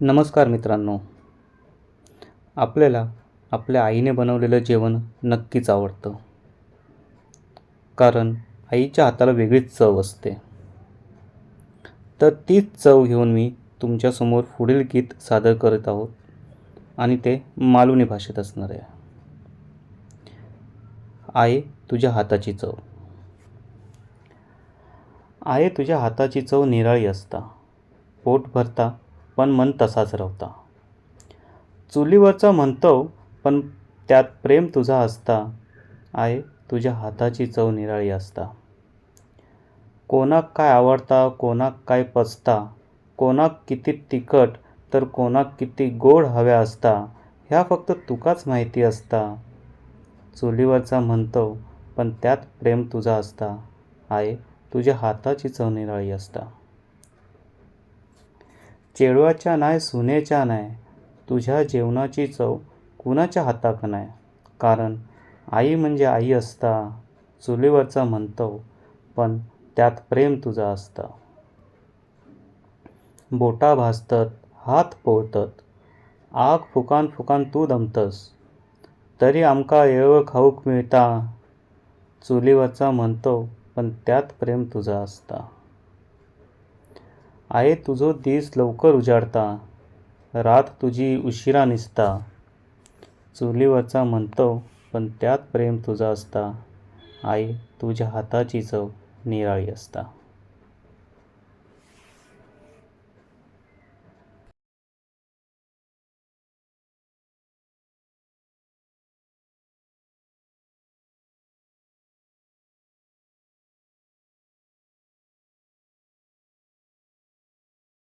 नमस्कार मित्रांनो. आपल्याला आपल्या आईने बनवलेलं जेवण नक्कीच आवडतं. कारण आईच्या हाताला वेगळीच चव असते. तर तीच चव घेऊन मी तुमच्यासमोर पुढील गीत सादर करत आहोत आणि ते मालवणी भाषेत असणार आहे. आहे तुझ्या हाताची चव. आहे तुझ्या हाताची चव निराळी असता. पोट भरता पण मन तसाच रवता. चुलीवरचा म्हणतो पण त्यात प्रेम तुझा असता आहे तुझ्या हाताची चव निराळी असता. कोणाक काय आवडता कोणाक काय पचता कोणाक किती तिखट तर कोणाक किती गोड हव्या असता ह्या फक्त तुकाच माहिती असता. चुलीवरचा म्हणतो पण त्यात प्रेम तुझा असता आहे तुझ्या हाताची चव निराळी असता. चेडवाच्या नाय सुनेच्या नाय तुझ्या जेवणाची चव कुणाच्या हाताक नाय कारण आई म्हणजे आई असता चुलीवरचा म्हणतो पण त्यात प्रेम तुझा असता. बोटा भाजतत हात पोळतत. आग फुकान फुकान तू दमतस. तरी आमका येळ खाऊक मिळता. चुलीवरचा म्हणतो पण त्यात प्रेम तुझा असता. आहे तुझो दीस लवकर उजाडता रात तुझी उशिरा निसता. चुलीवरचा म्हणतो पण त्यात प्रेम तुझा असता. आई तुझ्या हाताची चव निराळी असता.